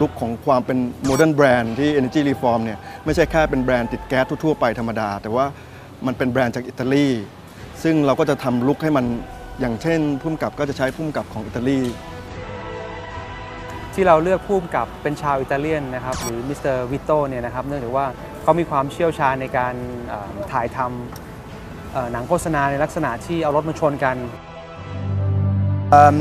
ลุกของความเป็นโมเดิร์นแบรนด์ที่ Energy Reform เนี่ยไม่ใช่แค่เป็นแบรนด์ติดแก๊สทั่วๆไปธรรมดา แต่ว่ามันเป็นแบรนด์จากอิตาลีซึ่งเราก็จะทำลุกให้มันอย่างเช่นพุ่มกับก็จะใช้พุ่มกับของอิตาลี ที่เราเลือกผู้กำกับเป็นชาวอิตาเลียนนะครับหรือมิสเตอร์วิโตเนี่ยนะครับเนื่องจากว่าเขามีความเชี่ยวชาญในการเอ่อถ่ายทำเอ่อหนังโฆษณาในลักษณะที่เอารถมาชนกัน Ehm,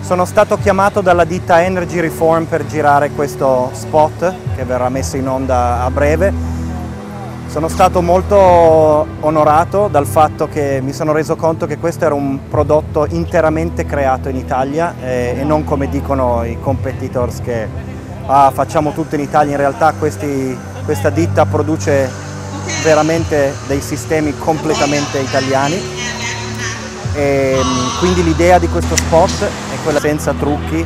sono stato chiamato dalla ditta Energy Reform per girare questo spot che verrà messo in onda a breve. Sono stato molto onorato dal fatto che mi sono reso conto che questo era un prodotto interamente creato in Italia eh, e non come dicono i competitors che "Ah, facciamo tutto in Italia. In realtà questi- questa ditta produce veramente dei sistemi completamente italiani. E, mm, quindi l'idea di questo spot quella senza trucchi,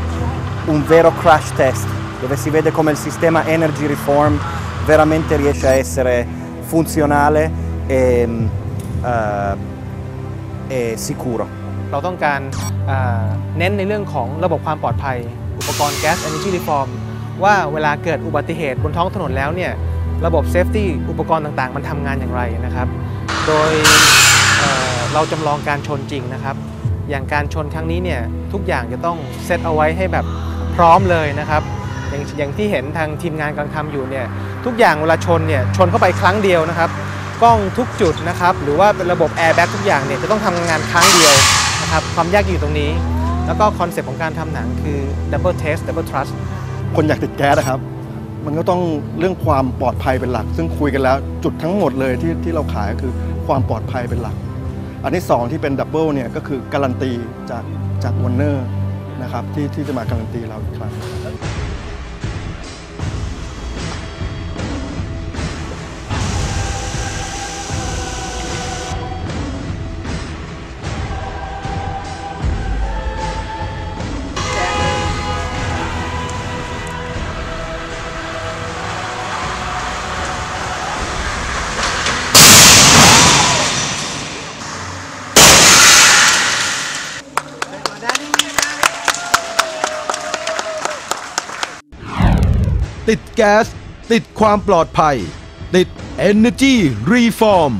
un vero crash test, dove si vede come il sistema Energy Reform veramente riesce a essere funzionale e, uh, e sicuro. เราต้องการเน้นในเรื่องของระบบความปลอดภัย อุปกรณ์แก๊ส Energy Reform ว่าเวลาเกิดอุบัติเหตุบนท้องถนนแล้วเนี่ยระบบเซฟตี้อุปกรณ์ต่างๆ มันทำงานอย่างไรนะครับ โดยเราจำลองการชนจริงนะครับ อย่างการชนครั้งนี้เนี่ยทุกอย่างจะต้องเซตเอาไว้ให้แบบพร้อมเลยนะครับ อย่างอย่างที่เห็นทางทีมงานกำลังทำอยู่เนี่ยทุกอย่างเวลาชนเนี่ยชนเข้าไปครั้งเดียวนะครับ กล้องทุกจุดนะครับหรือว่าระบบแอร์แบ็กทุกอย่างเนี่ยจะต้องทำงานครั้งเดียวนะครับความยากอยู่ตรงนี้ แล้วก็คอนเซปต์ของการทำหนังคือ double test double trust คนอยากติดแก๊สนะครับ มันก็ต้องเรื่องความปลอดภัยเป็นหลัก ซึ่งคุยกันแล้วจุดทั้งหมดเลยที่ที่เราขายก็คือความปลอดภัยเป็นหลัก อันที่สองที่เป็นดับเบิลเนี่ยก็คือการันตีจากจากวอร์เนอร์นะครับที่ที่จะมาการันตีเราอีกครั้ง ติดแก๊ส ติดความปลอดภัย ติด Energy Reform